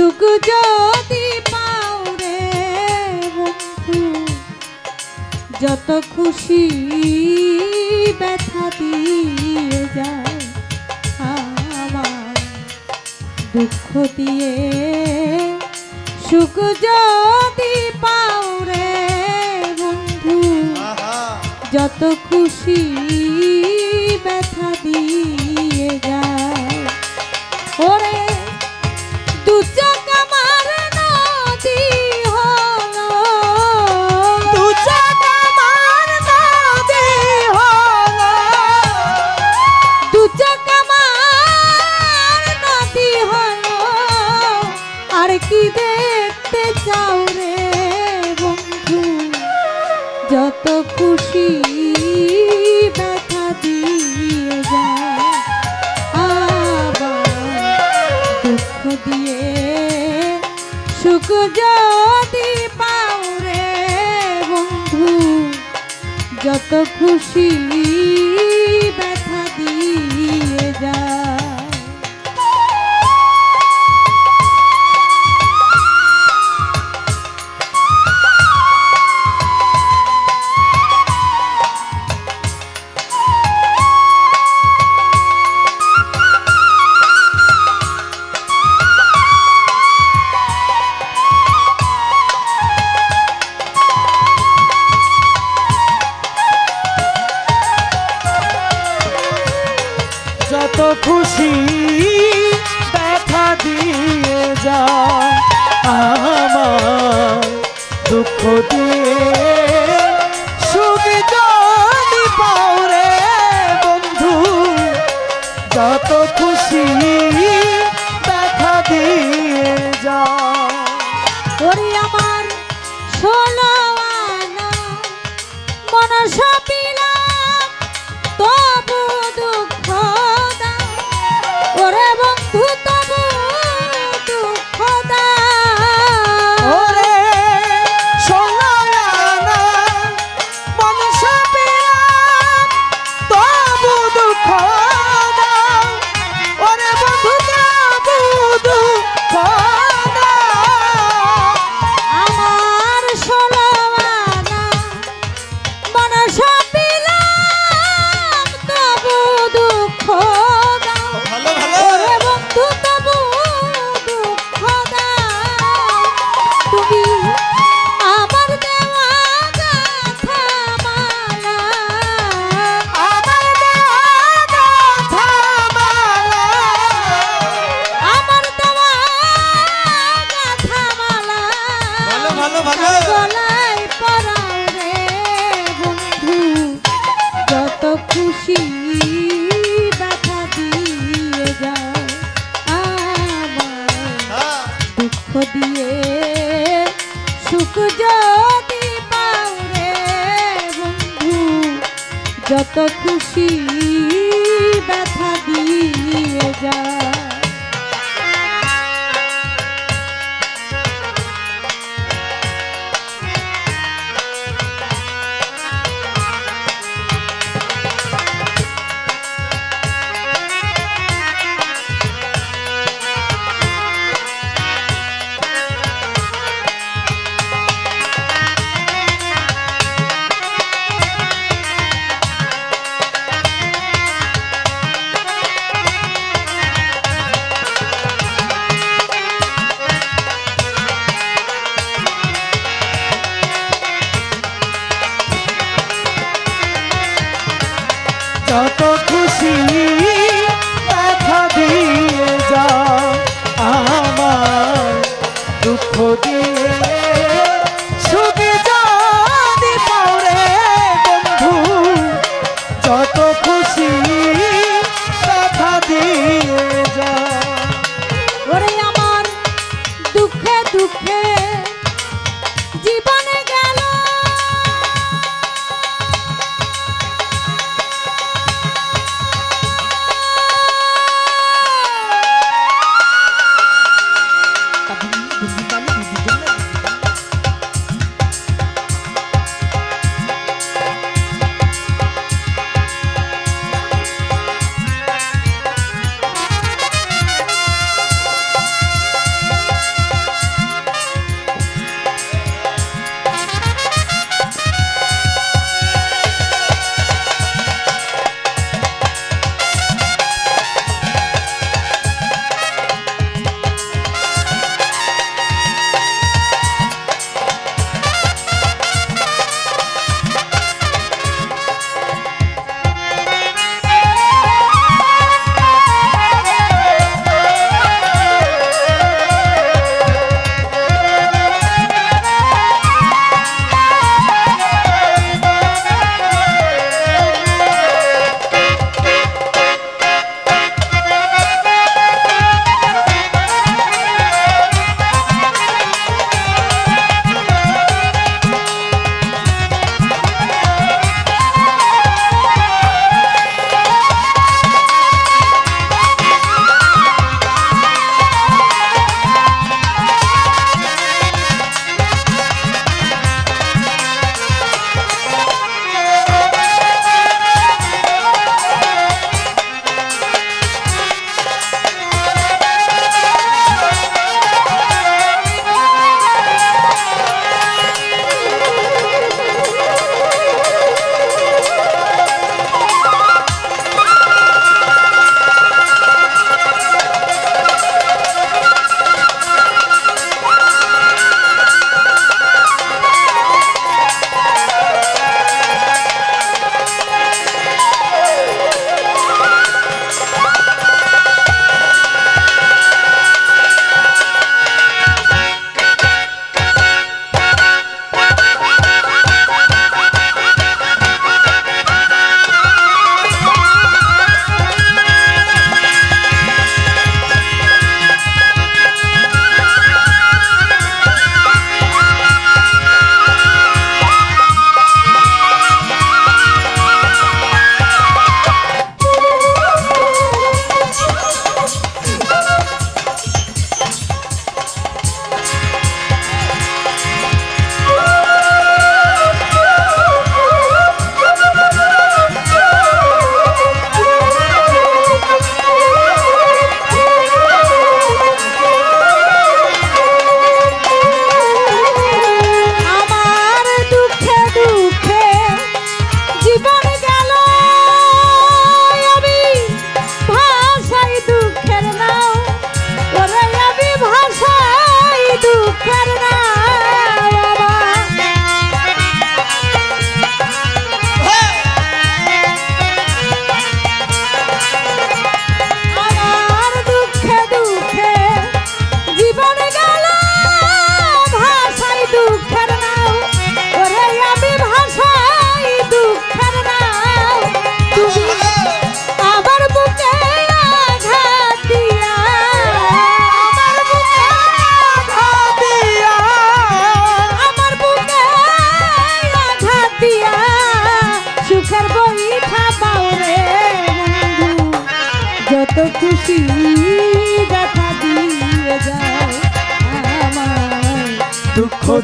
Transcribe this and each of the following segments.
সুখ যদি পাও রে বন্ধু যত খুশি ব্যথা দিয়ে যায় আমার দুঃখ দিয়ে সুখ যদি পাও রে বন্ধু যত খুশি ব্যথা দিয়ে যায় কি দেখতে চাও রে বন্ধু। যত খুশি ব্যথা দিয়ে যায়, আবার দুঃখ দিয়ে সুখ যদি পাও রে বন্ধু, যত খুশি সবিল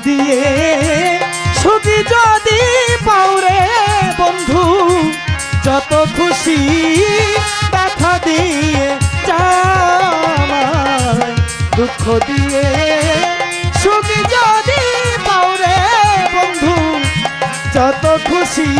দিয়ে সুদি যদি পাউরে বন্ধু, যত খুশি ব্যথা দিয়ে চামায় দুঃখ দিয়ে। সুখী যদি পাউরে বন্ধু, যত খুশি